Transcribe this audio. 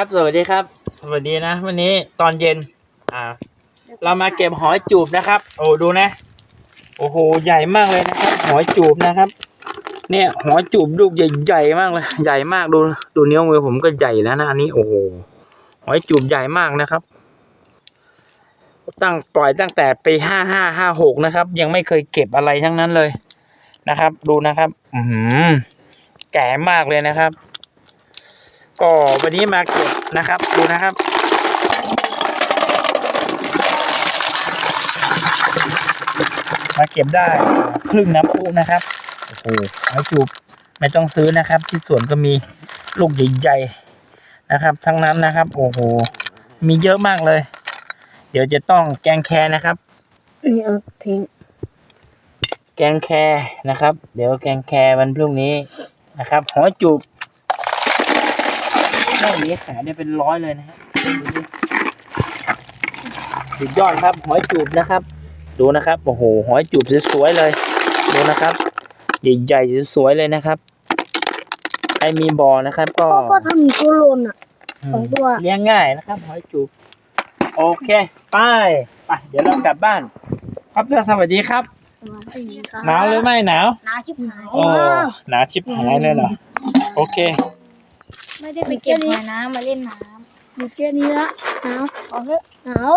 ครับสวัสดีครับ สวัสดีนะ วันนี้ตอนเย็น อ่า เรามาเก็บหอยจูบนะครับ โอ้ดูนะ โอ้โหใหญ่มากเลยนะครับ หอยจูบนะครับ เนี่ยหอยจูบลูกใหญ่ๆมากเลย ใหญ่มากดูดูนิ้วมือผมก็ใหญ่แล้วนะอันนี้โอ้โหหอยจูบใหญ่มากนะครับ ตั้งปล่อยตั้งแต่ปีห้าห้าห้าหกนะครับ ยังไม่เคยเก็บอะไรทั้งนั้นเลยนะครับ ดูนะครับ อือหือแก่มากเลยนะครับ ก็วันนี้มาเก็บนะครับดูนะครับ มาเก็บได้ครึ่งน้ำพุนะครับโอ้โหหอยจูบไม่ต้องซื้อนะครับ ที่สวนก็มีลูกใหญ่ๆนะครับ ทั้งนั้นนะครับ โอ้โห มีเยอะมากเลย เดี๋ยวจะต้องแกงแคนะครับนี่เอาทิ้งแกงแคนะครับ เดี๋ยวแกงแควันพรุ่งนี้นะครับหอยจูบ เท่านี้ขายได้เป็นร้อยเลยนะฮะดูดิสุดยอดครับหอยจูบนะครับ ดูนะครับโอ้โหหอยจูบสวยๆเลยดูนะครับใหญ่ๆสวยๆเลยนะครับใครมีบ่อนะครับ ก็ก็ก็ทำมีตัวโลนอะมสองตัวเลี้ยงง่ายนะครับหอยจูบโอเคไปไปเดี๋ยวเรากลับบ้าน ครับเจ้าสวัสดีครับสวัสดีครับหนาวหรือไม่หนาวหนาวชิบหายโอ้หนาชิบหายเลยเหรอโอเค ไม่ได้ไปเก็บหอยน้ำมาเล่นน้ำมีแค่นี้ละหนาวเอาเถอะ หนาว